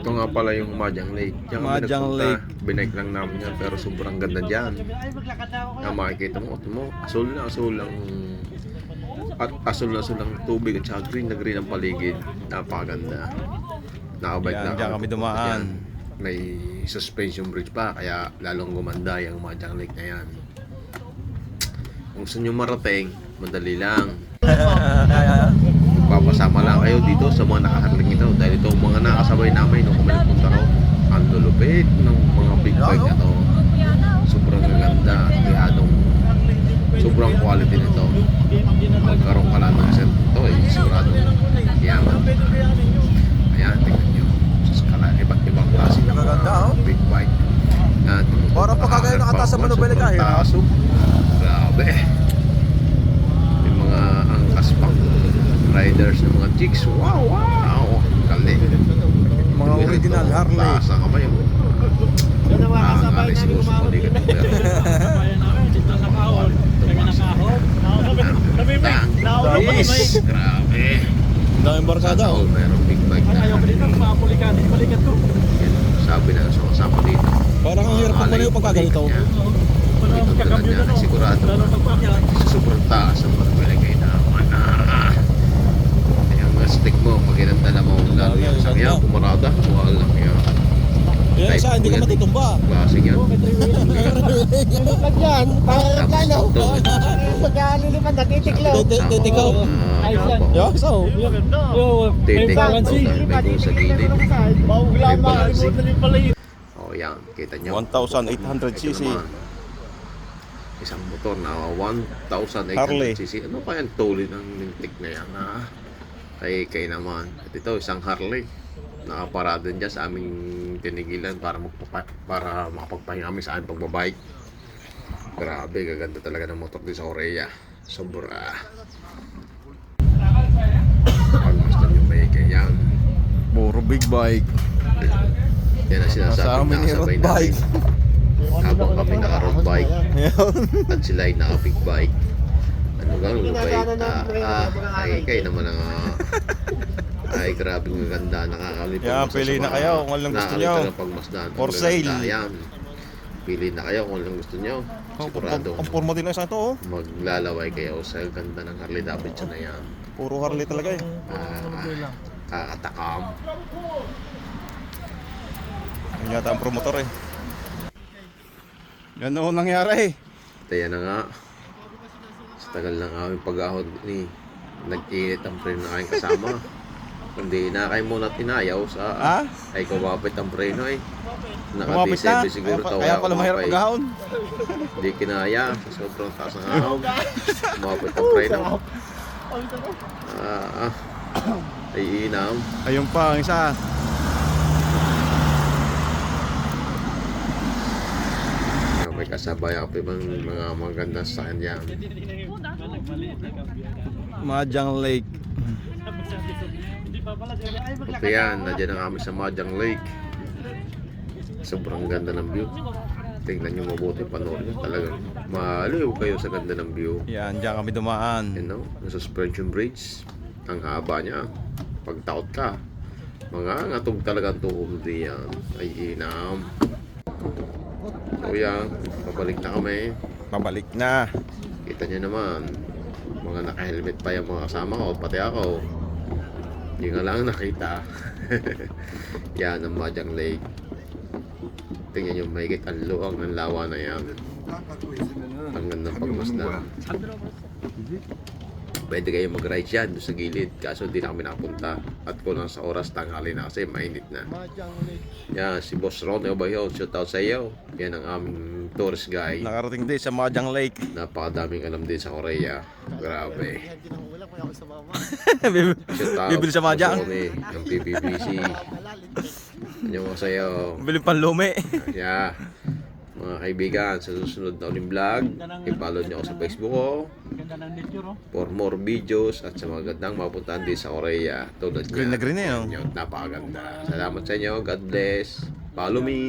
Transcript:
Ito nga pala yung Majang Lake. Kami Majang. Lake. Binike lang namin yan pero sobrang ganda dyan. Na makikita mo, ito mo, asul na asul ang at asul na asul ang tubig at saka green na green ang paligid. Napakaganda. Nakabike na diyan kami dumaan. Yan. May suspension bridge pa kaya lalong gumanda yung Majang Lake na yan. Kung gusto nyo marating, madali lang. Papasama lang kayo dito sa mga nakaharling ito dahil ito mga nakasabay namin nung kami nagpunta raw. Ang lulupit ng mga big bike na to. Sobrang. Kaya anong sobrang quality nito. Magkaroon ka lang ng set ito eh. Sigurado yaman. Ayan, tingnan nyo. Sa skala, iba't ibang klase ng mga Gaganda, oh. big bike. At, Parang pagkagaya ng ataas sa Manubela Sobrang kahit. taas, oh. Grabe. May mga angkas pang riders ng mga chicks. Wow, wow. Galing. Mga original Harley. Ang kamay. oh. Ah, nga rin siguro sa balikat ng pero. Yes, grabe. Ang daming barkada oh. all meron big bike na. Yan, Sabi na sa kasama dito. Parang ang hirap pag yung pagkaganito. Ito talaga niya, sigurado. Sa sobrang taas ang naman na. Kaya mga stick mo, pag lalo yan sa kaya, pumarada, wala lang yan. Yung isa, hindi ka matutumba. Klaseng yan. Pag yan, parang Tapos plano. ito, Pagkano naman, natitiklaw. Ah, Ayos yan. so. Titik May ito dahil may kung sa gilid. May yung yun. Oh, yan, kita nyo. 1,800cc. Ito naman. Isang motor na 1,800 Harley. cc. Ano pa yan tuloy ng lintik na yan ha? Kay kay naman. At ito isang Harley. Nakaparada dyan sa aming tinigilan para magpapa, para makapagpahinga kami sa aming pagbabike. Grabe, gaganda talaga ng motor dito sa Korea. Sobra. Pagmasdan yung may yan. Puro big bike. Yan ang sinasabi Sa amin na yung sabay road bike. namin. Habang kami naka-road bike at sila ay naka-big bike. Ano nga, lulubay? Ah, ah, ay, kayo naman ang ah, ay, grabe ang ganda. Nakakalipag Yan, pili na kayo kung anong gusto nyo. Ng pagmasdan. Ang For gaganda. sale. Yan. Pili na kayo kung anong gusto nyo. Sigurado. Ang forma din ng isang to oh. Maglalaway kayo sa ganda ng Harley Davidson na yan. Puro Harley talaga eh. Ah, kakatakam. Yan yata ang promotor eh. Yan noon nangyari eh. Kaya na nga. Tagal ng aming pag-ahon ni nag-init ang preno ng aking kasama. Kundi na kayo muna tinayaw sa Ha? ay kumapit ang preno eh. Kumapit na. Naka-D7 siguro Kaya, tawa kaya pala mahirap maghahon. Hindi kinaya sa sobrang taas ng ahon. Kumapit ang preno. Ah, ah. Ay inam. Ayun pa, ang isa. May kasabay ako ibang mga maganda sa kanya. Majang Lake. Ito yan, nandiyan na kami sa Majang Lake. Sobrang ganda ng view. Tingnan nyo mabuti panoorin nyo. Talagang maaliw kayo sa ganda ng view. Yan, diyan kami dumaan. You know, yung suspension bridge. Ang haba niya. Pag takot ka, mga ngatog talaga ang tuhog diyan. Ay inam. Yan, pabalik na kami. Pabalik na. Kita nyo naman, mga naka-helmet pa yung mga kasama ko, pati ako. Hindi nga lang nakita. yan ang Majang Lake. Tingnan nyo, mahigit ang luwag ng lawa na yan. Ang gandang pagmasdan. Pwede kayo mag-ride yan doon sa gilid. Kaso hindi na kami nakapunta. At kulang sa oras tanghali na kasi mainit na. Yan, si Boss Ron Obayon. Shout out sa iyo. Yan ang aming tourist guide. Nakarating din sa Majang Lake. Napakadaming alam din sa Korea. Grabe. Shout out. Bibili sa Majang. Gusto ko ni, ng PBBC. Ano ko sa'yo. Bili panlumi. Yeah. Mga kaibigan, sa susunod na uling vlog, i-follow niyo ako sa Facebook ko for more videos at sa mga gandang mapuntahan din sa Korea. Tulad niya. Green na green eh, no? Napakaganda. Salamat sa inyo. God bless. Follow me.